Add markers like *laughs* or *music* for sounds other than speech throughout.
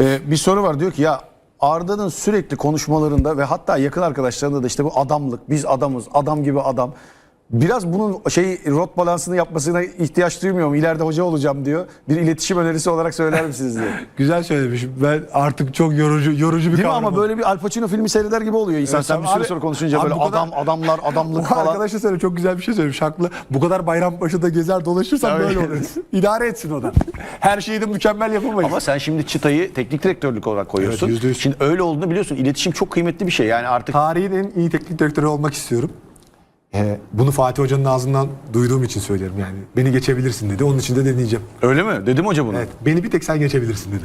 Ee, bir soru var diyor ki ya Arda'nın sürekli konuşmalarında ve hatta yakın arkadaşlarında da işte bu adamlık, biz adamız, adam gibi adam. Biraz bunun şey rot balansını yapmasına ihtiyaç duymuyor mu? İleride hoca olacağım diyor. Bir iletişim önerisi olarak söyler misiniz diye. *laughs* Güzel söylemişim. Ben artık çok yorucu yorucu bir Değil mi ama böyle bir Al Pacino filmi seyreder gibi oluyor insan. Evet, Sen bir süre abi- sonra konuşunca abi böyle kadar- adam, adamlar, adamlık *laughs* falan. arkadaş da söyle çok güzel bir şey söylemiş haklı. Bu kadar Bayrampaşa'da gezer dolaşırsan Tabii. böyle olur. *laughs* İdare etsin o da. Her şeyi de mükemmel yapamayız. Ama sen şimdi çıtayı teknik direktörlük olarak koyuyorsun. Evet, yüzde yüz. şimdi öyle olduğunu biliyorsun. İletişim çok kıymetli bir şey. Yani artık Tarihin en iyi teknik direktörü olmak istiyorum. Ee, bunu Fatih Hoca'nın ağzından duyduğum için söylüyorum yani. Beni geçebilirsin dedi. Onun için de deneyeceğim. öyle mi? Dedim hoca bunu. Evet. Beni bir tek sen geçebilirsin dedi.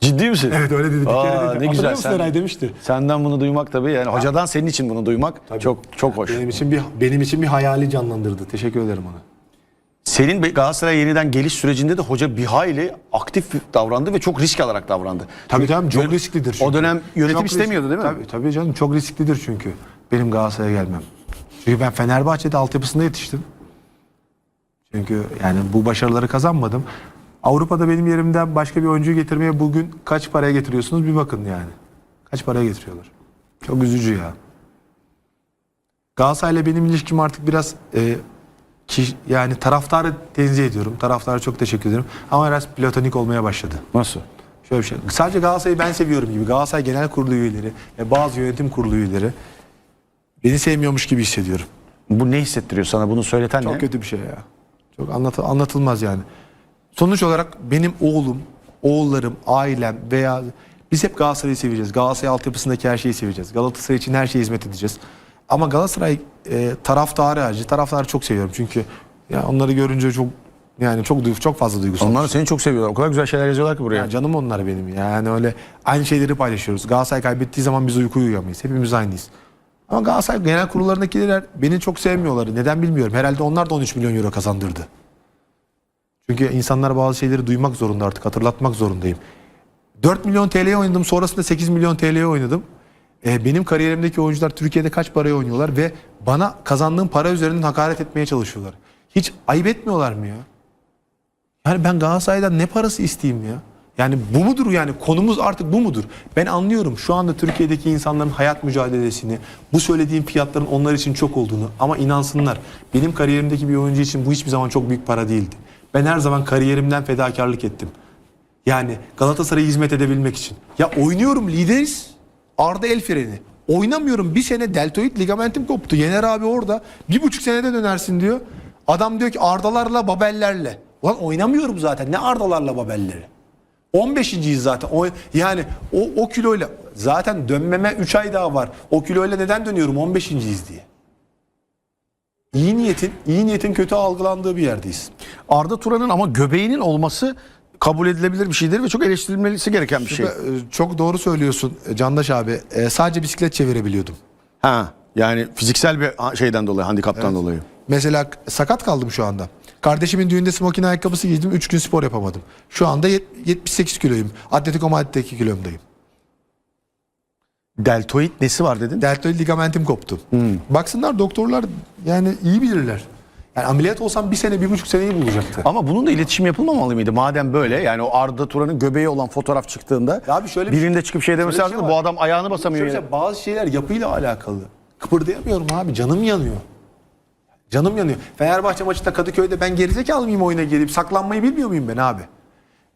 Ciddi misin? Evet öyle dedi. Bir Aa, kere dedi. ne güzel. Sen, Eray demişti. senden bunu duymak tabii yani hocadan senin için bunu duymak çok çok hoş. Benim için bir benim için bir hayali canlandırdı. Teşekkür ederim ona. Senin Galatasaray yeniden geliş sürecinde de hoca bir hayli aktif davrandı ve çok risk alarak davrandı. Tabii canım çok Yön- risklidir. O çünkü. dönem yönetim Çok risk- istemiyordu değil mi? Tabii, tabii canım çok risklidir çünkü benim Galatasaray'a gelmem. Çünkü ben Fenerbahçe'de altyapısında yetiştim. Çünkü yani bu başarıları kazanmadım. Avrupa'da benim yerimden başka bir oyuncuyu getirmeye bugün kaç paraya getiriyorsunuz bir bakın yani. Kaç paraya getiriyorlar. Çok üzücü ya. Galatasaray'la benim ilişkim artık biraz e, ki, yani taraftarı tenzih ediyorum. Taraftara çok teşekkür ederim. Ama biraz platonik olmaya başladı. Nasıl? Şöyle bir şey. Sadece Galatasaray'ı ben seviyorum gibi. Galatasaray Genel Kurulu üyeleri ve bazı yönetim kurulu üyeleri beni sevmiyormuş gibi hissediyorum. Bu ne hissettiriyor sana bunu söyleten Çok ne? kötü bir şey ya. Çok anlat anlatılmaz yani. Sonuç olarak benim oğlum, oğullarım, ailem veya biz hep Galatasaray'ı seveceğiz. Galatasaray altyapısındaki her şeyi seveceğiz. Galatasaray için her şeye hizmet edeceğiz. Ama Galatasaray e, taraftarı harici, taraftarı çok seviyorum çünkü ya onları görünce çok yani çok duygu, çok fazla duygusal. Onlar seni çok seviyorlar. O kadar güzel şeyler yazıyorlar ki buraya. Ya canım onlar benim ya. Yani öyle aynı şeyleri paylaşıyoruz. Galatasaray kaybettiği zaman biz uyku uyuyamayız. Hepimiz aynıyız. Ama Galatasaray genel kurullarındakiler beni çok sevmiyorlar. Neden bilmiyorum. Herhalde onlar da 13 milyon euro kazandırdı. Çünkü insanlar bazı şeyleri duymak zorunda artık. Hatırlatmak zorundayım. 4 milyon TL'ye oynadım. Sonrasında 8 milyon TL'ye oynadım. Ee, benim kariyerimdeki oyuncular Türkiye'de kaç paraya oynuyorlar ve bana kazandığım para üzerinden hakaret etmeye çalışıyorlar. Hiç ayıp etmiyorlar mı ya? Yani ben Galatasaray'dan ne parası isteyeyim ya? Yani bu mudur yani konumuz artık bu mudur? Ben anlıyorum şu anda Türkiye'deki insanların hayat mücadelesini, bu söylediğim fiyatların onlar için çok olduğunu ama inansınlar benim kariyerimdeki bir oyuncu için bu hiçbir zaman çok büyük para değildi. Ben her zaman kariyerimden fedakarlık ettim. Yani Galatasaray'a hizmet edebilmek için. Ya oynuyorum lideriz. Arda el freni. Oynamıyorum bir sene deltoid ligamentim koptu. Yener abi orada. Bir buçuk senede dönersin diyor. Adam diyor ki Ardalarla Babellerle. Ulan oynamıyorum zaten. Ne Ardalarla Babelleri? 15.yiz zaten. O, yani o, o kiloyla zaten dönmeme 3 ay daha var. O kiloyla neden dönüyorum 15.yiz diye. İyi niyetin, iyi niyetin kötü algılandığı bir yerdeyiz. Arda Turan'ın ama göbeğinin olması kabul edilebilir bir şeydir ve çok eleştirilmesi gereken bir şey. Ee, Çok doğru söylüyorsun Candaş abi. Ee, sadece bisiklet çevirebiliyordum. Ha yani fiziksel bir şeyden dolayı, handikaptan dolayı. Mesela sakat kaldım şu anda. Kardeşimin düğünde smokin ayakkabısı giydim. 3 gün spor yapamadım. Şu anda yet- 78 kiloyum. Atletico Madrid'deki kilomdayım. Deltoid nesi var dedin? Deltoid ligamentim koptu. Baksınlar doktorlar yani iyi bilirler. Yani ameliyat olsam bir sene, bir buçuk seneyi bulacaktı. Ama bunun da iletişim yapılmamalı mıydı? Madem böyle yani o Arda Turan'ın göbeği olan fotoğraf çıktığında Ya abi şöyle bir- birinde çıkıp şey demesi bir lazım şey bu adam ayağını basamıyor. Şöyle bazı şeyler yapıyla alakalı. Kıpırdayamıyorum abi. Canım yanıyor. Canım yanıyor. Fenerbahçe maçında Kadıköy'de ben gerizekalı mıyım oyuna gelip saklanmayı bilmiyor muyum ben abi?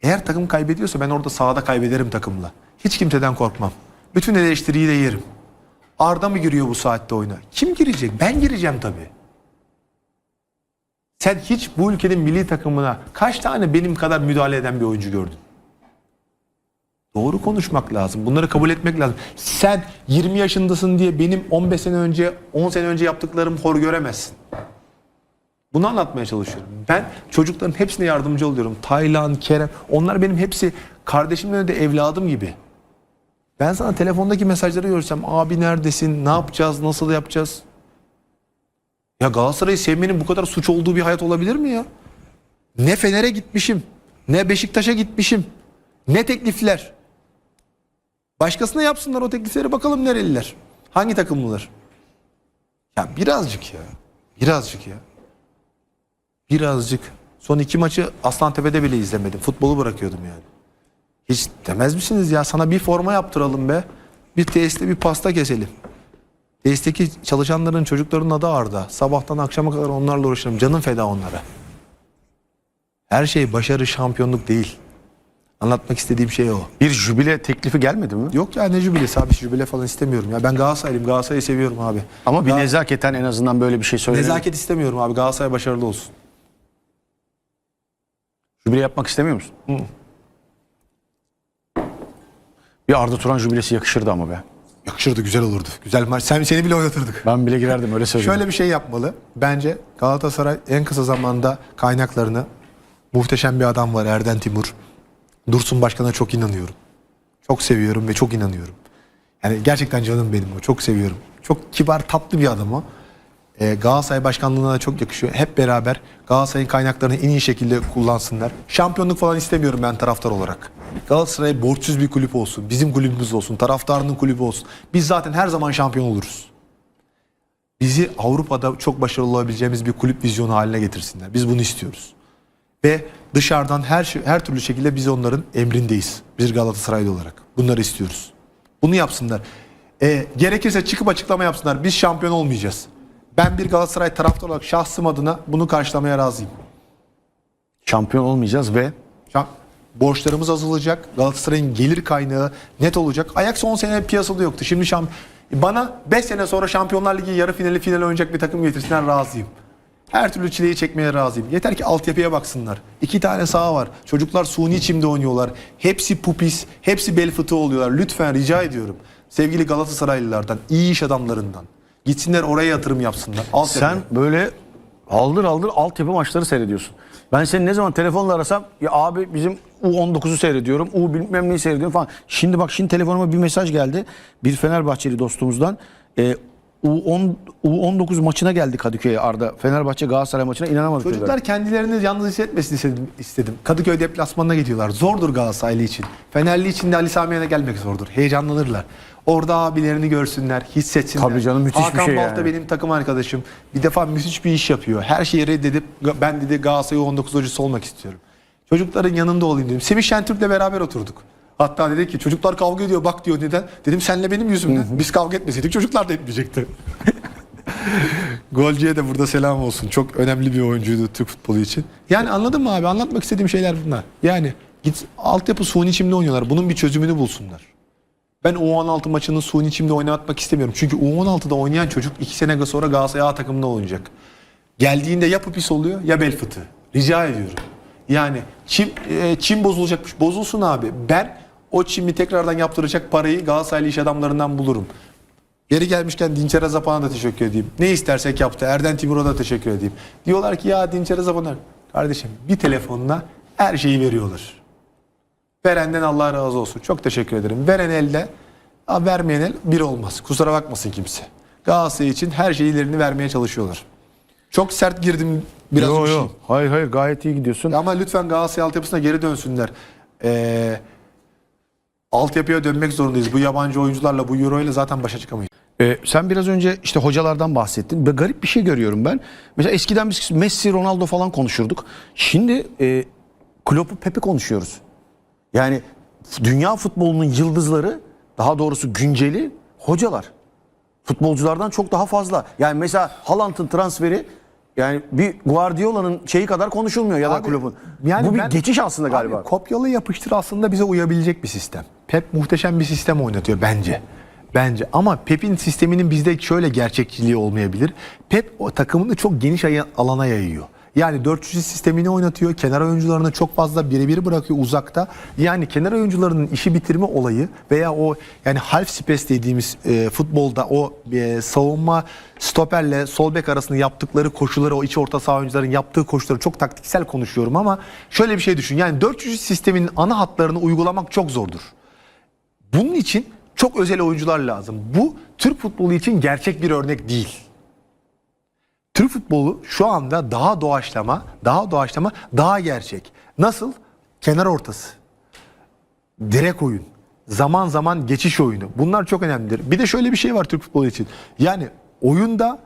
Eğer takım kaybediyorsa ben orada sahada kaybederim takımla. Hiç kimseden korkmam. Bütün eleştiriyi de yerim. Arda mı giriyor bu saatte oyuna? Kim girecek? Ben gireceğim tabii. Sen hiç bu ülkenin milli takımına kaç tane benim kadar müdahale eden bir oyuncu gördün? Doğru konuşmak lazım. Bunları kabul etmek lazım. Sen 20 yaşındasın diye benim 15 sene önce, 10 sene önce yaptıklarımı hor göremezsin. Bunu anlatmaya çalışıyorum. Ben çocukların hepsine yardımcı oluyorum. Taylan, Kerem, onlar benim hepsi kardeşimle de evladım gibi. Ben sana telefondaki mesajları görsem abi neredesin, ne yapacağız, nasıl yapacağız? Ya Galatasaray'ı sevmenin bu kadar suç olduğu bir hayat olabilir mi ya? Ne Fener'e gitmişim, ne Beşiktaş'a gitmişim, ne teklifler. Başkasına yapsınlar o teklifleri bakalım nereliler. Hangi takımlılar? Ya birazcık ya. Birazcık ya. Birazcık. Son iki maçı Aslantepe'de bile izlemedim. Futbolu bırakıyordum yani. Hiç demez misiniz ya sana bir forma yaptıralım be. Bir tesiste bir pasta keselim. Tesisteki çalışanların çocukların adı Arda. Sabahtan akşama kadar onlarla uğraşırım. Canım feda onlara. Her şey başarı şampiyonluk değil. Anlatmak istediğim şey o. Bir jübile teklifi gelmedi mi? Yok ya ne jübilesi abi jübile falan istemiyorum ya. Ben Galatasaraylıyım. Galatasaray'ı seviyorum abi. Ama bir Gal- nezaketen en azından böyle bir şey söyleyelim. Nezaket istemiyorum abi. Galatasaray başarılı olsun. Jübile yapmak istemiyor musun? Bir Arda Turan jübilesi yakışırdı ama be. Yakışırdı güzel olurdu. Güzel maç. Sen, seni bile oynatırdık. Ben bile girerdim öyle söyleyeyim. Şöyle bir şey yapmalı. Bence Galatasaray en kısa zamanda kaynaklarını muhteşem bir adam var Erden Timur. Dursun Başkan'a çok inanıyorum. Çok seviyorum ve çok inanıyorum. Yani gerçekten canım benim o. Çok seviyorum. Çok kibar, tatlı bir adam o. Ee, Galatasaray başkanlığına da çok yakışıyor. Hep beraber Galatasaray'ın kaynaklarını en iyi şekilde kullansınlar. Şampiyonluk falan istemiyorum ben taraftar olarak. Galatasaray borçsuz bir kulüp olsun. Bizim kulübümüz olsun. Taraftarının kulübü olsun. Biz zaten her zaman şampiyon oluruz bizi Avrupa'da çok başarılı olabileceğimiz bir kulüp vizyonu haline getirsinler. Biz bunu istiyoruz. Ve dışarıdan her şey, her türlü şekilde biz onların emrindeyiz. Bir Galatasaraylı olarak. Bunları istiyoruz. Bunu yapsınlar. E, gerekirse çıkıp açıklama yapsınlar. Biz şampiyon olmayacağız. Ben bir Galatasaray taraftar olarak şahsım adına bunu karşılamaya razıyım. Şampiyon olmayacağız ve Şam- Borçlarımız azalacak. Galatasaray'ın gelir kaynağı net olacak. Ajax 10 sene piyasada yoktu. Şimdi şamp bana 5 sene sonra Şampiyonlar Ligi yarı finali final oynayacak bir takım getirsinler razıyım. Her türlü çileyi çekmeye razıyım. Yeter ki altyapıya baksınlar. İki tane saha var. Çocuklar suni çimde oynuyorlar. Hepsi pupis, hepsi bel fıtığı oluyorlar. Lütfen rica ediyorum. Sevgili Galatasaraylılardan, iyi iş adamlarından. Gitsinler oraya yatırım yapsınlar. Altyapıya. sen böyle aldır aldır altyapı maçları seyrediyorsun. Ben seni ne zaman telefonla arasam ya abi bizim U19'u seyrediyorum. U bilmem neyi seyrediyorum falan. Şimdi bak şimdi telefonuma bir mesaj geldi. Bir Fenerbahçeli dostumuzdan. Ee, U10, U19 maçına geldi Kadıköy'e Arda. Fenerbahçe Galatasaray maçına inanamadık. Çocuklar kendilerini yalnız hissetmesin istedim. istedim. Kadıköy deplasmanına gidiyorlar. Zordur Galatasaraylı için. Fenerli için de Ali Sami Yen'e gelmek zordur. Heyecanlanırlar. Orada abilerini görsünler, hissetsinler. Tabii canım, müthiş bir Hakan şey Balta yani. benim takım arkadaşım. Bir defa müthiş bir iş yapıyor. Her şeyi reddedip ben dedi Galatasaray 19 hocası olmak istiyorum. Çocukların yanında olayım dedim. Semih Şentürk'le beraber oturduk. Hatta dedi ki çocuklar kavga ediyor bak diyor neden? Dedim senle benim yüzümden. Biz kavga etmeseydik çocuklar da etmeyecekti. *laughs* Golcü'ye de burada selam olsun. Çok önemli bir oyuncuydu Türk futbolu için. Yani anladın mı abi? Anlatmak istediğim şeyler bunlar. Yani git altyapı suni çimde oynuyorlar. Bunun bir çözümünü bulsunlar. Ben U16 maçını suni çimde oynatmak istemiyorum. Çünkü U16'da oynayan çocuk 2 sene sonra Galatasaray A takımında oynayacak. Geldiğinde ya pupis oluyor ya bel fıtığı. Rica ediyorum. Yani çim, e, çim bozulacakmış. Bozulsun abi. Ben o çimi tekrardan yaptıracak parayı Galatasaraylı iş adamlarından bulurum. Yeri gelmişken Dinçer Azapan'a da teşekkür edeyim. Ne istersek yaptı. Erden Timur'a da teşekkür edeyim. Diyorlar ki ya Dinçer Azapan'a kardeşim bir telefonla her şeyi veriyorlar. Verenden Allah razı olsun. Çok teşekkür ederim. Veren elde vermeyen el bir olmaz. Kusura bakmasın kimse. Galatasaray için her şeylerini vermeye çalışıyorlar. Çok sert girdim biraz Yo, bir şey. yo. Hayır hayır gayet iyi gidiyorsun. Ama lütfen Galatasaray altyapısına geri dönsünler. Ee, altyapıya dönmek zorundayız. Bu yabancı oyuncularla bu euro ile zaten başa çıkamayız. Ee, sen biraz önce işte hocalardan bahsettin. Ve garip bir şey görüyorum ben. Mesela eskiden biz Messi, Ronaldo falan konuşurduk. Şimdi e, Klopp'u, Pep'i konuşuyoruz. Yani dünya futbolunun yıldızları, daha doğrusu günceli hocalar. Futbolculardan çok daha fazla. Yani mesela Haaland'ın transferi yani bir Guardiola'nın şeyi kadar konuşulmuyor ya da Abi, Klopp'un. yani Bu bir ben- geçiş aslında Abi, galiba. kopyalı yapıştır aslında bize uyabilecek bir sistem. Pep muhteşem bir sistem oynatıyor bence. Bence ama Pep'in sisteminin bizde şöyle gerçekçiliği olmayabilir. Pep o takımını çok geniş aya- alana yayıyor. Yani 400 sistemini oynatıyor. Kenar oyuncularını çok fazla birebir bırakıyor uzakta. Yani kenar oyuncularının işi bitirme olayı veya o yani half space dediğimiz e, futbolda o e, savunma stoperle sol bek arasında yaptıkları koşuları o iç orta saha oyuncuların yaptığı koşuları çok taktiksel konuşuyorum ama şöyle bir şey düşün. Yani 400 sistemin ana hatlarını uygulamak çok zordur. Bunun için çok özel oyuncular lazım. Bu Türk futbolu için gerçek bir örnek değil. Türk futbolu şu anda daha doğaçlama, daha doğaçlama, daha gerçek. Nasıl? Kenar ortası. Direk oyun. Zaman zaman geçiş oyunu. Bunlar çok önemlidir. Bir de şöyle bir şey var Türk futbolu için. Yani oyunda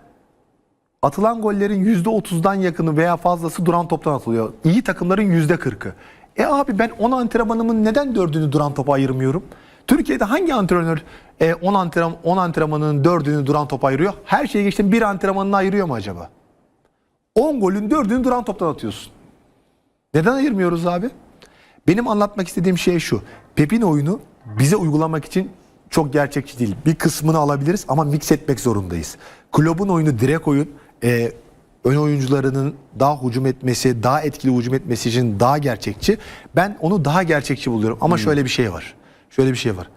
atılan gollerin %30'dan yakını veya fazlası duran toptan atılıyor. İyi takımların %40'ı. E abi ben 10 antrenmanımın neden 4'ünü duran topa ayırmıyorum? Türkiye'de hangi antrenör e, 10 antrenman 10 antrenmanının 4'ünü duran topa ayırıyor? Her şeyi geçtim bir antrenmanını ayırıyor mu acaba? 10 golün 4'ünü duran toptan atıyorsun. Neden ayırmıyoruz abi? Benim anlatmak istediğim şey şu. Pep'in oyunu bize uygulamak için çok gerçekçi değil. Bir kısmını alabiliriz ama mix etmek zorundayız. Kulübün oyunu direkt oyun. e, ön oyuncularının daha hücum etmesi, daha etkili hücum etmesi için daha gerçekçi. Ben onu daha gerçekçi buluyorum. Ama şöyle bir şey var. Şöyle bir şey var.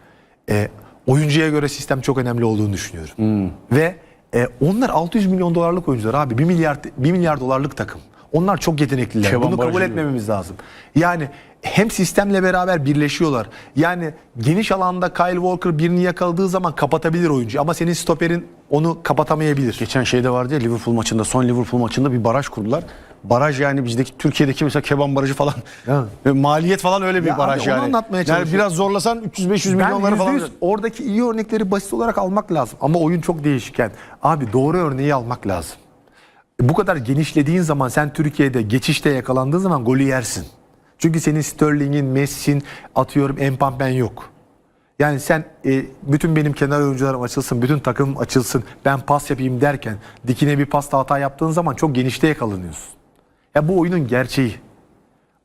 E, oyuncuya göre sistem çok önemli olduğunu düşünüyorum. Ve e, onlar 600 milyon dolarlık oyuncular abi. 1 milyar 1 milyar dolarlık takım. Onlar çok yetenekliler. Kevan Bunu kabul etmememiz lazım. Yani hem sistemle beraber birleşiyorlar. Yani geniş alanda Kyle Walker birini yakaladığı zaman kapatabilir oyuncu ama senin stoperin onu kapatamayabilir. Geçen şeyde vardı ya Liverpool maçında son Liverpool maçında bir baraj kurdular. Baraj yani bizdeki Türkiye'deki mesela Keban Barajı falan. Ya. Ve *laughs* Maliyet falan öyle bir Ya baraj abi onu yani. anlatmaya yani çalışıyorum. biraz zorlasan 300-500 milyonları falan. %100 oradaki iyi örnekleri basit olarak almak lazım. Ama oyun çok değişken. Abi doğru örneği almak lazım. Bu kadar genişlediğin zaman sen Türkiye'de geçişte yakalandığın zaman golü yersin. Çünkü senin Sterling'in, Messi'nin atıyorum Mbappe'n yok. Yani sen e, bütün benim kenar oyuncularım açılsın, bütün takımım açılsın, ben pas yapayım derken dikine bir pasta hata yaptığın zaman çok genişte yakalanıyorsun. Ya bu oyunun gerçeği.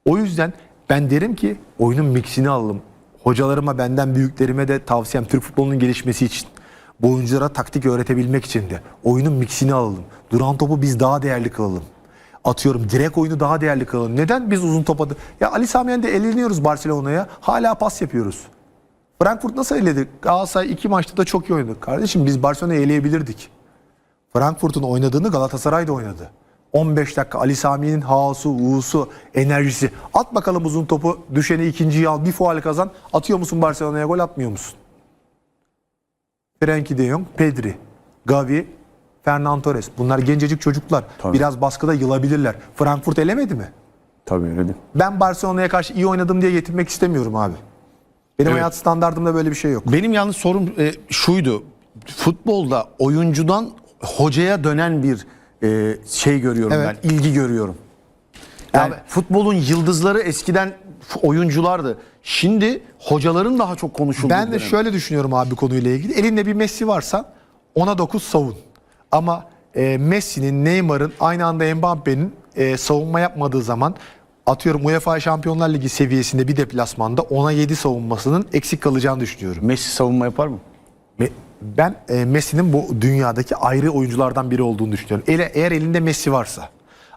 O yüzden ben derim ki oyunun mixini alalım. Hocalarıma, benden büyüklerime de tavsiyem Türk futbolunun gelişmesi için. Bu oyunculara taktik öğretebilmek için de oyunun mixini alalım. Duran topu biz daha değerli kılalım. Atıyorum direkt oyunu daha değerli kılalım. Neden biz uzun topa... Ya Ali Sami Yen'de eleniyoruz Barcelona'ya. Hala pas yapıyoruz. Frankfurt nasıl eledi? Galatasaray iki maçta da çok iyi oynadı. Kardeşim biz Barcelona'yı eleyebilirdik. Frankfurt'un oynadığını Galatasaray da oynadı. 15 dakika Ali Sami'nin haosu, uğusu, enerjisi. At bakalım uzun topu, düşeni ikinciyi al, bir faal kazan. Atıyor musun Barcelona'ya gol atmıyor musun? Frenkie de Jong, Pedri, Gavi, Fernan Torres. Bunlar gencecik çocuklar. Tabii. Biraz baskıda yılabilirler. Frankfurt elemedi mi? Tabii öyle değil. Ben Barcelona'ya karşı iyi oynadım diye getirmek istemiyorum abi. Benim Evet. hayat standartımda böyle bir şey yok. Benim yalnız sorum e, şuydu. Futbolda oyuncudan hocaya dönen bir e, şey görüyorum Evet. ben. ilgi görüyorum. Yani Abi- futbolun yıldızları eskiden f- oyunculardı. Şimdi hocaların daha çok konuşulduğu Ben bir de dönem. şöyle düşünüyorum abi konuyla ilgili. Elinde bir Messi varsa ona 9 savun. Ama e, Messi'nin, Neymar'ın aynı anda Mbappe'nin e, savunma yapmadığı zaman atıyorum UEFA Şampiyonlar Ligi seviyesinde bir deplasmanda ona 7 savunmasının eksik kalacağını düşünüyorum. Messi savunma yapar mı? Me- Ben e, Messi'nin bu dünyadaki ayrı oyunculardan biri olduğunu düşünüyorum. Ele, eğer elinde Messi varsa.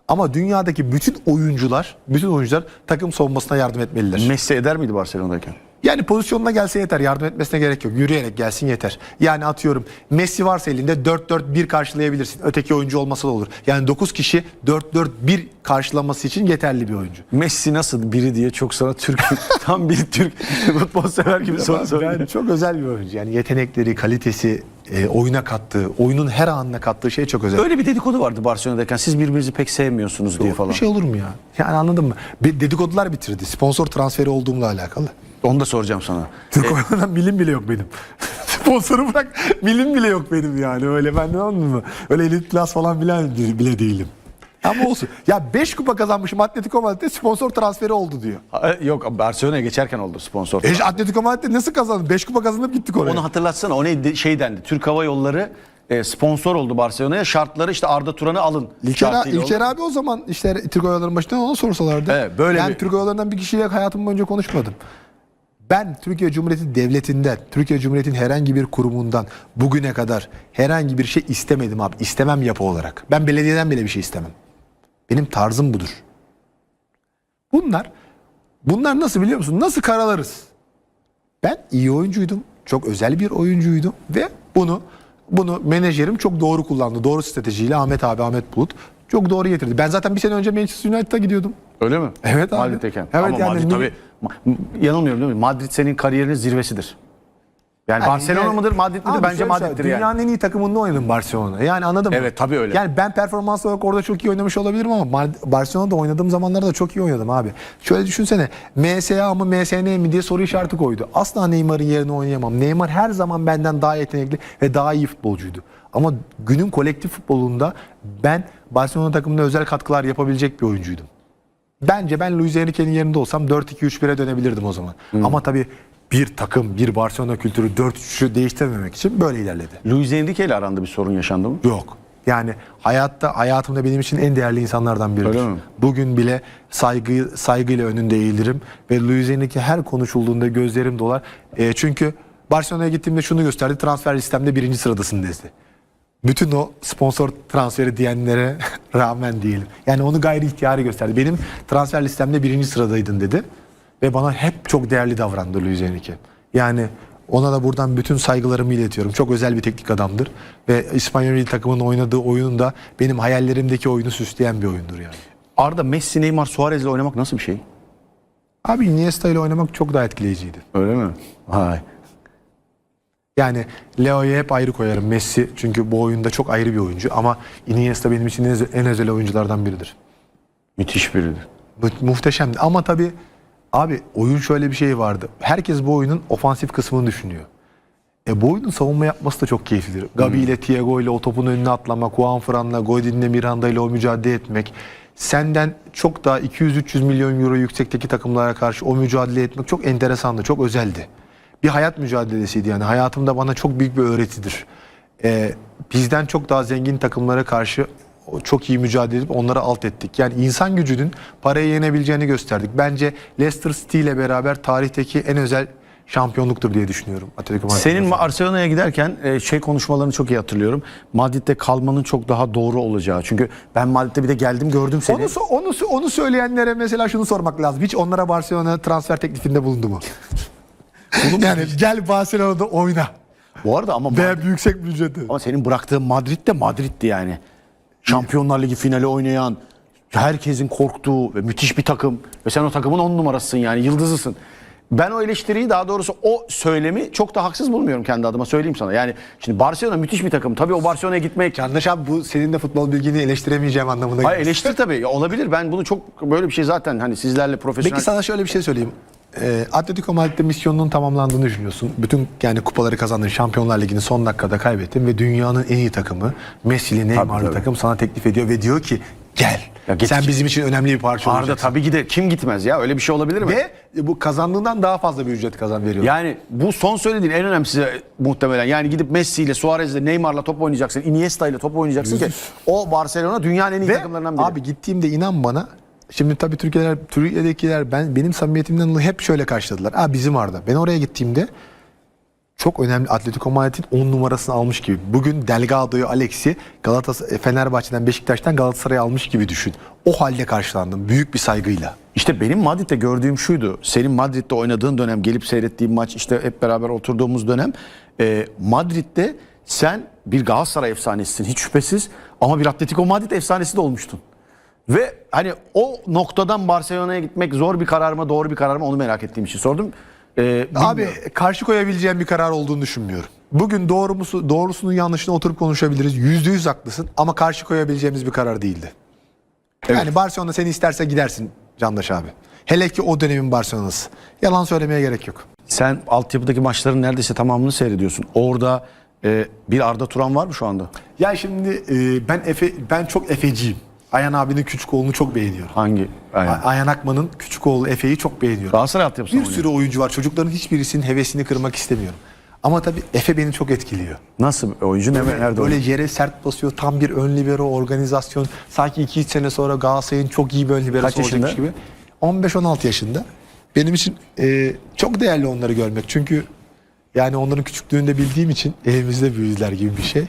Ama dünyadaki bütün oyuncular, bütün oyuncular takım savunmasına yardım etmeliler. Messi eder miydi Barcelona'dayken? Yani pozisyonuna gelse yeter. Yardım etmesine gerek yok. Yürüyerek gelsin yeter. Yani atıyorum Messi varsa elinde 4-4-1 karşılayabilirsin. Öteki oyuncu olmasa da olur. Yani 9 kişi 4-4-1 karşılaması için yeterli bir oyuncu. Messi nasıl biri diye çok sana Türk *laughs* tam bir Türk *laughs* futbol sever gibi soru soruyor. Yani çok özel bir oyuncu. Yani yetenekleri, kalitesi, e, oyuna kattığı, oyunun her anına kattığı şey çok özel. Öyle bir dedikodu vardı Barcelona'dayken. Siz birbirinizi pek sevmiyorsunuz diye falan. Bir şey olur mu ya? Yani anladın mı? Bir dedikodular bitirdi. Sponsor transferi olduğumla alakalı. Onu da soracağım sana. Türk oyunundan bilim bile yok benim. *laughs* Sponsoru bırak bilim bile yok benim yani öyle ben de anladın mı? Öyle elit klas falan bile, bile değilim. Ama olsun. Ya 5 kupa kazanmışım Atletico Madrid'de sponsor transferi oldu diyor. Ha, Yok Barcelona'ya geçerken oldu sponsor. E Atletico Madrid'de nasıl kazandın? 5 kupa kazanıp gittik oraya. Onu hatırlatsana. O neydi? Şey dendi. Türk Hava Yolları e, sponsor oldu Barcelona'ya. Şartları işte Arda Turan'ı alın. İlker, İlker abi o zaman işte Türk Oyaları'nın başından ona sorsalardı. Evet, böyle ben bir- Türk Oyaları'ndan bir kişiyle hayatım boyunca konuşmadım. Ben Türkiye Cumhuriyeti Devleti'nden, Türkiye Cumhuriyeti'nin herhangi bir kurumundan bugüne kadar herhangi bir şey istemedim abi. İstemem yapı olarak. Ben belediyeden bile bir şey istemem. Benim tarzım budur. Bunlar, bunlar nasıl biliyor musun? Nasıl karalarız? Ben iyi oyuncuydum. Çok özel bir oyuncuydum ve bunu bunu menajerim çok doğru kullandı. Doğru stratejiyle Ahmet abi Ahmet Bulut çok doğru getirdi. Ben zaten bir sene önce Manchester United'a gidiyordum. Öyle mi? Evet abi. Madrid'deyken. Evet Ama yani milli- tabii. Yanılmıyorum değil mi? Madrid senin kariyerinin zirvesidir. Yani, Barcelona Yani- mıdır Madrid midir? Bence şöyle Madrid'dir söyleyeyim, yani. Dünyanın en iyi takımında oynadım Barcelona. Yani anladın mı? Evet, tabii öyle. Yani ben performans olarak orada çok iyi oynamış olabilirim ama Barcelona'da oynadığım zamanlarda çok iyi oynadım abi. Şöyle düşünsene. MSA mı MSN mi diye soru işareti koydu. Asla Neymar'ın yerine oynayamam. Neymar her zaman benden daha yetenekli ve daha iyi futbolcuydu. Ama günün kolektif futbolunda ben Barcelona takımına özel katkılar yapabilecek bir oyuncuydum. Bence ben Luis Enrique'nin yerinde olsam 4-2-3-1'e dönebilirdim o zaman. Ama tabii bir takım, bir Barcelona kültürü 4-3'ü değiştirmemek için böyle ilerledi. Luis Enrique ile aranda bir sorun yaşandı mı? Yok. Yani hayatta hayatımda benim için en değerli insanlardan biridir. Bugün bile saygı saygıyla önünde eğilirim ve Luis Enrique her konuşulduğunda gözlerim dolar. E, çünkü Barcelona'ya gittiğimde şunu gösterdi. Transfer listemde birinci sıradasın dedi. Bütün o sponsor transferi diyenlere *laughs* rağmen diyelim. Yani onu gayri ihtiyari gösterdi. Benim transfer listemde birinci sıradaydın dedi. Ve bana hep çok değerli davrandı Luis Enrique. Yani ona da buradan bütün saygılarımı iletiyorum. Çok özel bir teknik adamdır. Ve İspanyol milli takımının oynadığı oyun da benim hayallerimdeki oyunu süsleyen bir oyundur yani. Arda Messi, Neymar, Suarez'le oynamak nasıl bir şey? Abi Iniesta ile oynamak çok daha etkileyiciydi. Öyle mi? Hay. Yani Leo'yu hep ayrı koyarım. Messi çünkü bu oyunda çok ayrı bir oyuncu. Ama Iniesta benim için en özel- oyunculardan biridir. Müthiş biridir. Mu- muhteşemdi. Ama tabii abi oyun şöyle bir şey vardı. Herkes bu oyunun ofansif kısmını düşünüyor. E bu oyunun savunma yapması da çok keyiflidir. Gabi ile Thiago ile o topun önüne atlamak, Juan Fran'la, Godin'le Miranda ile o mücadele etmek. Senden çok daha 200-300 milyon euro yüksekteki takımlara karşı o mücadele etmek çok enteresandı, çok özeldi. Bir hayat mücadelesiydi yani. Hayatımda bana çok büyük bir öğretidir. E, bizden çok daha zengin takımlara karşı çok iyi mücadele edip onları alt ettik. Yani insan gücünün parayı yenebileceğini gösterdik. Bence Leicester City ile beraber tarihteki en özel şampiyonluktur diye düşünüyorum. Atletico Madrid. Senin Barcelona'ya giderken e, şey konuşmalarını çok iyi hatırlıyorum. Madrid'de kalmanın çok daha doğru olacağı. Çünkü ben Madrid'de bir de geldim gördüm seni. onu, onu, onu söyleyenlere mesela şunu sormak lazım. Hiç onlara Barcelona transfer teklifinde bulundu mu? *laughs* yani gel Barcelona'da oyna. Bu arada ama Madrid- yüksek bütçede. ama senin bıraktığın Madrid de Madrid'di yani. Şampiyonlar Ligi finali oynayan, herkesin korktuğu ve müthiş bir takım. Ve sen o takımın on numarasısın yani yıldızısın. Ben o eleştiriyi daha doğrusu o söylemi çok da haksız bulmuyorum kendi adıma söyleyeyim sana. Yani şimdi Barcelona müthiş bir takım. Tabii o Barcelona'ya gitmek Candaş abi bu senin de futbol bilgini eleştiremeyeceğim anlamına Hayır gelir. eleştir tabii. Ya olabilir. Ben bunu çok böyle bir şey zaten hani sizlerle profesyonel Peki sana şöyle bir şey söyleyeyim. Ee, Atletico Madrid'de misyonunun tamamlandığını düşünüyorsun. Bütün yani kupaları kazandın. Şampiyonlar Ligi'ni son dakikada kaybettin ve dünyanın en iyi takımı Messi'li Neymar'lı tabii. takım sana teklif ediyor ve diyor ki gel. Ya git- Sen bizim için önemli bir parça Arda olacaksın. tabii gider. Kim gitmez ya? Öyle bir şey olabilir mi? Ve bu kazandığından daha fazla bir ücret kazan veriyor. Yani bu son söylediğin en önemlisi muhtemelen. Yani gidip Messi ile Suarez ile Neymar'la top oynayacaksın. Iniesta ile top oynayacaksın ki o Barcelona dünyanın en iyi Ve takımlarından biri. abi gittiğimde inan bana şimdi tabii Türkiye'ler Türkiye'dekiler ben benim samimiyetimden hep şöyle karşıladılar. Aa bizim Arda. Ben oraya gittiğimde çok önemli Atletico Madrid'in 10 numarasını almış gibi. Bugün Delgado'yu, Alex'i Galatasaray Fenerbahçe'den, Beşiktaş'tan Galatasaray'a almış gibi düşün. O halde karşılandım büyük bir saygıyla. İşte benim Madrid'de gördüğüm şuydu. Senin Madrid'de oynadığın dönem, gelip seyrettiğim maç, işte hep beraber oturduğumuz dönem. e, Madrid'de sen bir Galatasaray efsanesisin hiç şüphesiz. Ama bir Atletico Madrid efsanesi de olmuştun. Ve hani o noktadan Barcelona'ya gitmek zor bir karar mı, doğru bir karar mı onu merak ettiğim için sordum. E, Abi karşı koyabileceğim bir karar olduğunu düşünmüyorum. Bugün doğrusu, doğrusunun yanlışını oturup konuşabiliriz. Yüzde yüz haklısın ama karşı koyabileceğimiz bir karar değildi. Yani Barcelona seni isterse gidersin Candaş abi. Hele ki o dönemin Barcelona'sı. Yalan söylemeye gerek yok. Sen altyapıdaki maçların neredeyse tamamını seyrediyorsun. Orada e, bir Arda Turan var mı şu anda? Ya şimdi e, ben Efe ben çok Efeciyim. Ayhan abinin küçük oğlunu çok beğeniyorum. Hangi? Aynen. A- Ayhan Akman'ın küçük oğlu Efe'yi çok beğeniyorum. Galatasaray altyapısında Bir sürü oyuncu var. Çocukların hiçbirisinin hevesini kırmak istemiyorum. Ama tabii Efe beni çok etkiliyor. Nasıl bir oyuncu? Ne, nerede Böyle oynuyor? yere sert basıyor. Tam bir ön libero organizasyon. Sanki 2-3 sene sonra Galatasaray'ın çok iyi bir ön liberosu Kaç yaşında? gibi. 15-16 yaşında. Benim için e, çok değerli onları görmek. Çünkü yani onların küçüklüğünde bildiğim için elimizde büyüdüler gibi bir şey.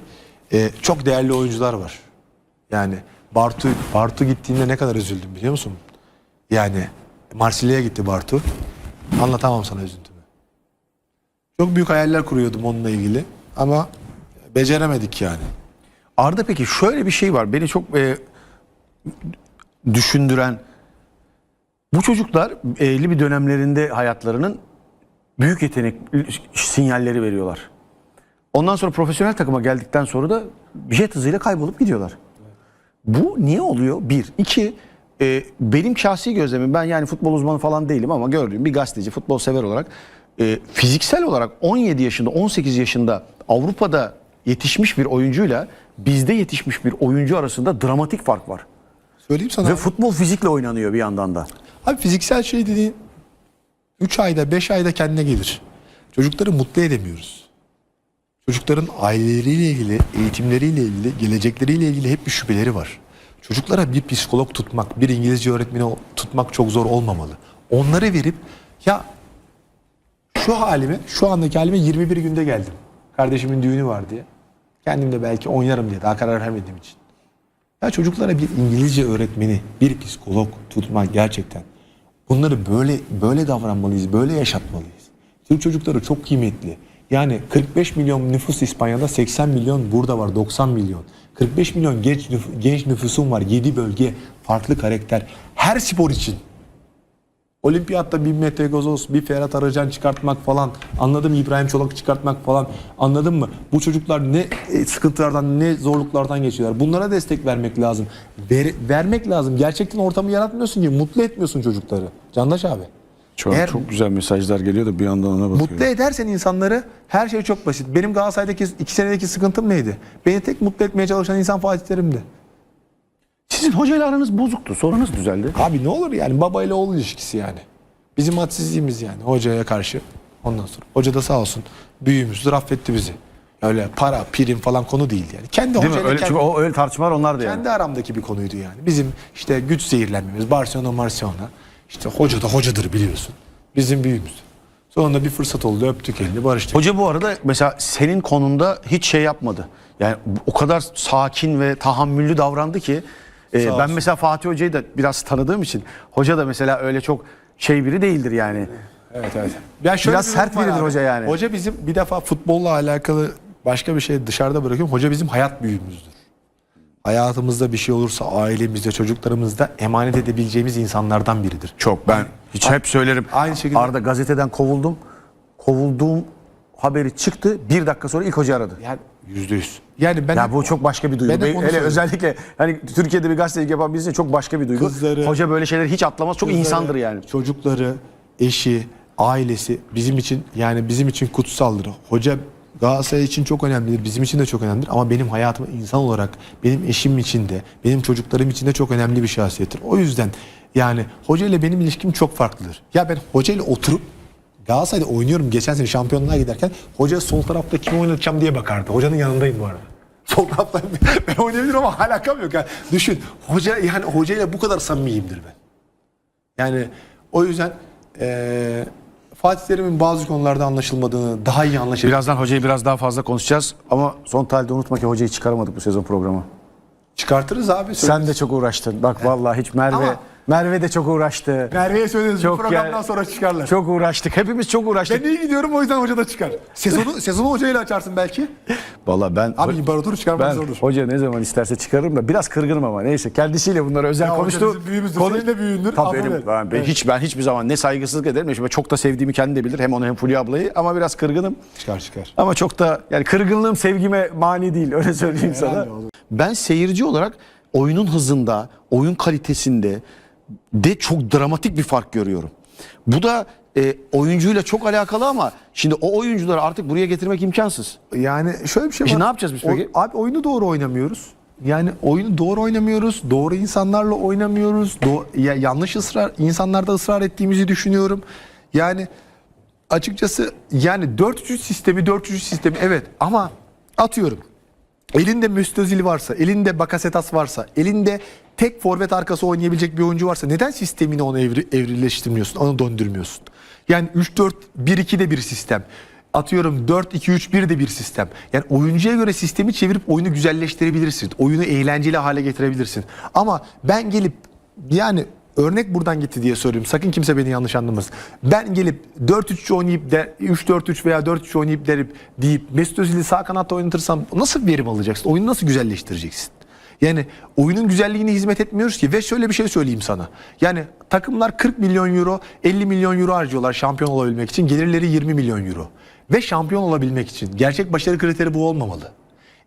E, çok değerli oyuncular var. Yani Bartu, Bartu gittiğinde ne kadar üzüldüm biliyor musun? Yani Marsilya'ya gitti Bartu. Anlatamam sana üzüntümü. Çok büyük hayaller kuruyordum onunla ilgili. Ama beceremedik yani. Arda peki şöyle bir şey var. Beni çok e, düşündüren bu çocuklar belli bir dönemlerinde hayatlarının büyük yetenek sinyalleri veriyorlar. Ondan sonra profesyonel takıma geldikten sonra da jet hızıyla kaybolup gidiyorlar. Bu niye oluyor? Bir. İki, e, benim şahsi gözlemim ben yani futbol uzmanı falan değilim ama gördüğüm bir gazeteci, futbol sever olarak e, fiziksel olarak 17 yaşında, 18 yaşında Avrupa'da yetişmiş bir oyuncuyla bizde yetişmiş bir oyuncu arasında dramatik fark var. Söyleyeyim sana. Ve abi. futbol fizikle oynanıyor bir yandan da. Abi fiziksel şey dediğin 3 ayda 5 ayda kendine gelir. Çocukları mutlu edemiyoruz. Çocukların aileleriyle ilgili, eğitimleriyle ilgili, gelecekleriyle ilgili hep bir şüpheleri var. Çocuklara bir psikolog tutmak, bir İngilizce öğretmeni tutmak çok zor olmamalı. Onları verip ya şu halime, şu andaki halime 21 günde geldim. Kardeşimin düğünü var diye. Kendim de belki oynarım diye daha karar vermediğim için. Ya çocuklara bir İngilizce öğretmeni, bir psikolog tutmak gerçekten. Bunları böyle böyle davranmalıyız, böyle yaşatmalıyız. Türk çocukları çok kıymetli. Yani 45 milyon nüfus İspanya'da, 80 milyon burada var, 90 milyon. 45 milyon genç, nüf- genç nüfusun var, 7 bölge, farklı karakter. Her spor için. Olimpiyatta bir Mete Gozos, bir Ferhat Aracan çıkartmak falan. Anladın mı? İbrahim Çolak çıkartmak falan. Anladın mı? Bu çocuklar ne e, sıkıntılardan ne zorluklardan geçiyorlar. Bunlara destek vermek lazım. Ver- vermek lazım. Gerçekten ortamı yaratmıyorsun ki. Mutlu etmiyorsun çocukları. Candaş abi. Çok, Eğer çok güzel mesajlar geliyor da bir yandan ona bakıyorum. mutlu edersen insanları her şey çok basit. Benim Galatasaray'daki iki senedeki sıkıntım neydi? Beni tek mutlu etmeye çalışan insan Fatih Terim'di. Sizin hocayla aranız bozuktu. Nasıl düzeldi? Abi ne olur yani baba ile oğul ilişkisi yani. Bizim hadsizliğimiz yani hocaya karşı. Ondan sonra hoca da sağ olsun büyüğümüzdür affetti bizi. Öyle para, prim falan konu değil yani. Kendi Değil mi? hocayla Öyle, kendi, çünkü o öyle tartışmalar onlardı yani. kendi aramdaki bir konuydu yani. Bizim işte güç zehirlenmemiz, Barcelona, Barcelona. İşte hoca da hocadır biliyorsun. Bizim büyüğümüz. Sonunda bir fırsat oldu öptük elini barıştık. Hoca bu arada mesela senin konunda hiç şey yapmadı. Yani o kadar sakin ve tahammüllü davrandı ki e, ben olsun. mesela Fatih Hoca'yı da biraz tanıdığım için hoca da mesela öyle çok şey biri değildir yani. Evet evet. Ya şöyle Biraz bir sert biridir abi. hoca yani. Hoca bizim bir defa futbolla alakalı başka bir şey dışarıda bırakıyorum. Hoca bizim hayat büyüğümüzdür. Hayatımızda bir şey olursa ailemizde, çocuklarımızda emanet edebileceğimiz insanlardan biridir. Çok ben hiç hep söylerim. Aynı şekilde- Arda gazeteden kovuldum. Kovulduğum haberi çıktı. Bir dakika sonra ilk hoca aradı. Yani yüzde yüz. Yani ben Ya bu çok başka bir duygu. Ben hep Be- onu Hele özellikle hani Türkiye'de bir gazetecilik yapan birisi için çok başka bir duygu. Kızları- Hoca böyle şeyleri hiç atlamaz. Çok Kızları, insandır yani. Çocukları, eşi, ailesi bizim için yani bizim için kutsaldır. Hoca Galatasaray için çok önemlidir. Bizim için de çok önemlidir. Ama benim hayatım insan olarak benim eşim için de benim çocuklarım için de çok önemli bir şahsiyettir. O yüzden yani hoca ile benim ilişkim çok farklıdır. Ya ben hoca ile oturup Galatasaray'da oynuyorum geçen sene şampiyonluğa giderken hoca sol tarafta kimi oynatacağım diye bakardı. Hocanın yanındayım bu arada. *laughs* Sol tarafta ben oynayabilirim ama alakam yok. Yani düşün hoca yani hocayla bu kadar samimiyimdir ben. Yani o yüzden eee Fatih Terim'in bazı konularda anlaşılmadığını daha iyi anlaşılır. Birazdan hocayı biraz daha fazla konuşacağız. Ama son tahlilde unutma ki hocayı çıkaramadık bu sezon programı. Çıkartırız abi. Sen de çok uğraştın. Bak vallahi hiç Merve Ama- Merve de çok uğraştı. Merve'ye söyleriz Çok bu programdan yani- sonra çıkarlar. Çok uğraştık. Hepimiz çok uğraştık. Ben iyi gidiyorum o yüzden hoca da çıkar. Sezonu sezonu hocayla açarsın belki. Vallahi ben Abi imparatoru çıkarmak ben zordur. hoca ne zaman isterse çıkarırım da biraz kırgınım ama neyse kendisiyle bunları özel Ya konuştu. büyüğümüzdür, senin de büyüğündür. Tabii benim, ben, ben Evet. hiç ben hiçbir zaman ne saygısızlık ederim şey- çok da sevdiğimi kendi de bilir. Hem onu hem Fulya ablayı ama biraz kırgınım. Çıkar çıkar. Ama çok da yani kırgınlığım sevgime mani değil öyle söyleyeyim sana. Olur. Ben seyirci olarak oyunun hızında, oyun kalitesinde de çok dramatik bir fark görüyorum. Bu da e, oyuncuyla çok alakalı ama şimdi o oyuncuları artık buraya getirmek imkansız. Yani şöyle bir şey var. Şimdi ne yapacağız biz peki? O- abi oyunu doğru oynamıyoruz. Yani oyunu doğru oynamıyoruz. Doğru insanlarla oynamıyoruz. Do- ya, yanlış ısrar insanlarda ısrar ettiğimizi düşünüyorum. Yani açıkçası yani 4-3 sistemi 4-3 sistemi evet ama atıyorum. Elinde Müstözil varsa, elinde Bakasetas varsa, elinde tek forvet arkası oynayabilecek bir oyuncu varsa neden sistemini onu evri, evrileştirmiyorsun, onu döndürmüyorsun? Yani 3-4-1-2 de bir sistem. Atıyorum 4-2-3-1 de bir sistem. Yani oyuncuya göre sistemi çevirip oyunu güzelleştirebilirsin. Oyunu eğlenceli hale getirebilirsin. Ama ben gelip yani örnek buradan gitti diye söylüyorum. Sakın kimse beni yanlış anlamasın. Ben gelip 4-3 oynayıp de 3-4-3 veya 4-3 oynayıp derip deyip Mesut Özil'i sağ kanatta oynatırsam nasıl verim alacaksın? Oyunu nasıl güzelleştireceksin? Yani oyunun güzelliğine hizmet etmiyoruz ki ve şöyle bir şey söyleyeyim sana. Yani takımlar 40 milyon euro, 50 milyon euro harcıyorlar şampiyon olabilmek için. Gelirleri 20 milyon euro. Ve şampiyon olabilmek için. Gerçek başarı kriteri bu olmamalı.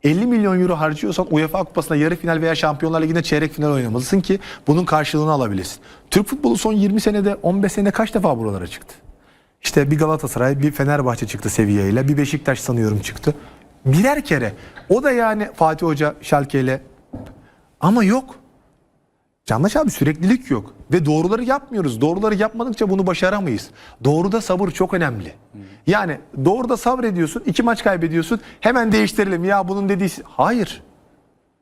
50 milyon euro harcıyorsan UEFA Kupası'nda yarı final veya Şampiyonlar Ligi'nde çeyrek final oynamalısın ki bunun karşılığını alabilesin. Türk futbolu son 20 senede 15 senede kaç defa buralara çıktı? İşte bir Galatasaray, bir Fenerbahçe çıktı seviyeyle, bir Beşiktaş sanıyorum çıktı. Birer kere. O da yani Fatih Hoca Şalke ile ama yok. Candaş abi süreklilik yok. Ve doğruları yapmıyoruz. Doğruları yapmadıkça bunu başaramayız. Doğruda sabır çok önemli. Yani doğruda sabrediyorsun. iki maç kaybediyorsun. Hemen değiştirelim. Ya bunun dediği... Hayır.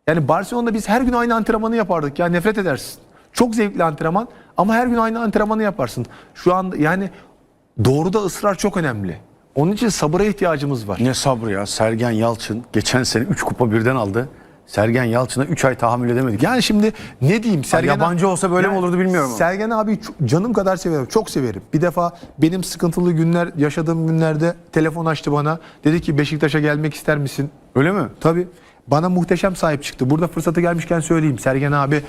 Yani Barcelona'da biz her gün aynı antrenmanı yapardık. Ya nefret edersin. Çok zevkli antrenman ama her gün aynı antrenmanı yaparsın. Şu anda yani doğruda ısrar çok önemli. Onun için sabıra ihtiyacımız var. Ne sabrı ya. Sergen Yalçın geçen sene 3 kupa birden aldı. Sergen Yalçın'a 3 ay tahammül edemedik. Yani şimdi ne diyeyim Sergen yabancı olsa böyle mi olurdu bilmiyorum ama. Sergen abi canım kadar severim. Çok severim. Bir defa benim sıkıntılı günler yaşadığım günlerde telefon açtı bana. Dedi ki Beşiktaş'a gelmek ister misin? Öyle mi? Tabii. Bana muhteşem sahip çıktı. Burada fırsatı gelmişken söyleyeyim. Sergen abi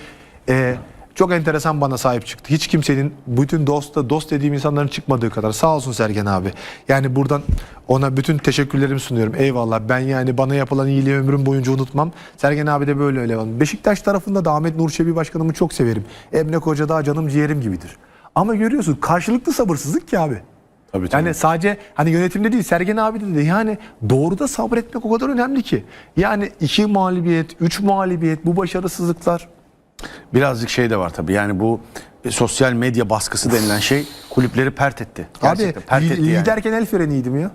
e, çok enteresan bana sahip çıktı. Hiç kimsenin bütün dosta dost dediğim insanların çıkmadığı kadar. Sağ olsun Sergen abi. Yani buradan ona bütün teşekkürlerimi sunuyorum. Eyvallah. Ben yani bana yapılan iyiliği ömrüm boyunca unutmam. Sergen abi de böyle öyle. Beşiktaş tarafında da Ahmet Nur Çebi başkanımı çok severim. Emre Koca da canım ciğerim gibidir. Ama görüyorsun karşılıklı sabırsızlık ki abi. Tabii, tabii. Yani sadece hani yönetimde değil Sergen abi de dedi. Yani doğruda sabretmek o kadar önemli ki. Yani iki mağlubiyet, üç mağlubiyet bu başarısızlıklar. Birazcık şey de var tabii. Yani bu e, sosyal medya baskısı denilen şey kulüpleri pert etti. Gerçekten abi pert li- etti yani. liderken el freniydi mi ya?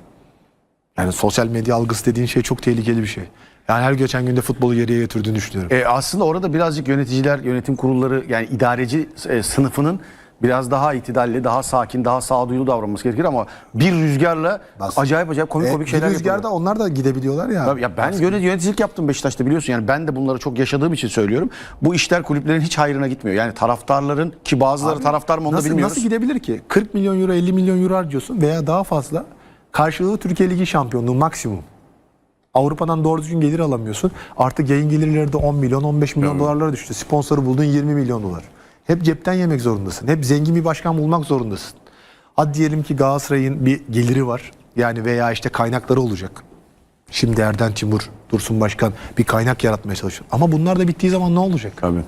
Yani sosyal medya algısı dediğin şey çok tehlikeli bir şey. Yani her geçen günde futbolu geriye götürdüğünü düşünüyorum. E, aslında orada birazcık yöneticiler, yönetim kurulları yani idareci e, sınıfının biraz daha itidalli, daha sakin, daha sağduyulu davranması gerekir ama bir rüzgarla Bas. acayip acayip komik E, komik bir şeyler rüzgarda yapıyorlar. onlar da gidebiliyorlar ya. Tabii ya ben yönet- yöneticilik yaptım Beşiktaş'ta biliyorsun yani ben de bunları çok yaşadığım için söylüyorum. Bu işler kulüplerin hiç hayrına gitmiyor. Yani taraftarların ki bazıları taraftar mı onu nasıl, bilmiyoruz. nasıl gidebilir ki? 40 milyon euro 50 milyon euro harcıyorsun veya daha fazla. Karşılığı Türkiye Ligi şampiyonluğu maksimum. Avrupa'dan doğru düzgün gelir alamıyorsun. Artık yayın gelirleri de 10 milyon 15 milyon dolarlara düştü. Sponsoru buldun 20 milyon dolar. Hep cepten yemek zorundasın. Hep zengin bir başkan bulmak zorundasın. Hadi diyelim ki Galatasaray'ın bir geliri var. Yani veya işte kaynakları olacak. Şimdi Erden Timur, Dursun Başkan bir kaynak yaratmaya çalışıyor. Ama bunlar da bittiği zaman ne olacak? Tabii.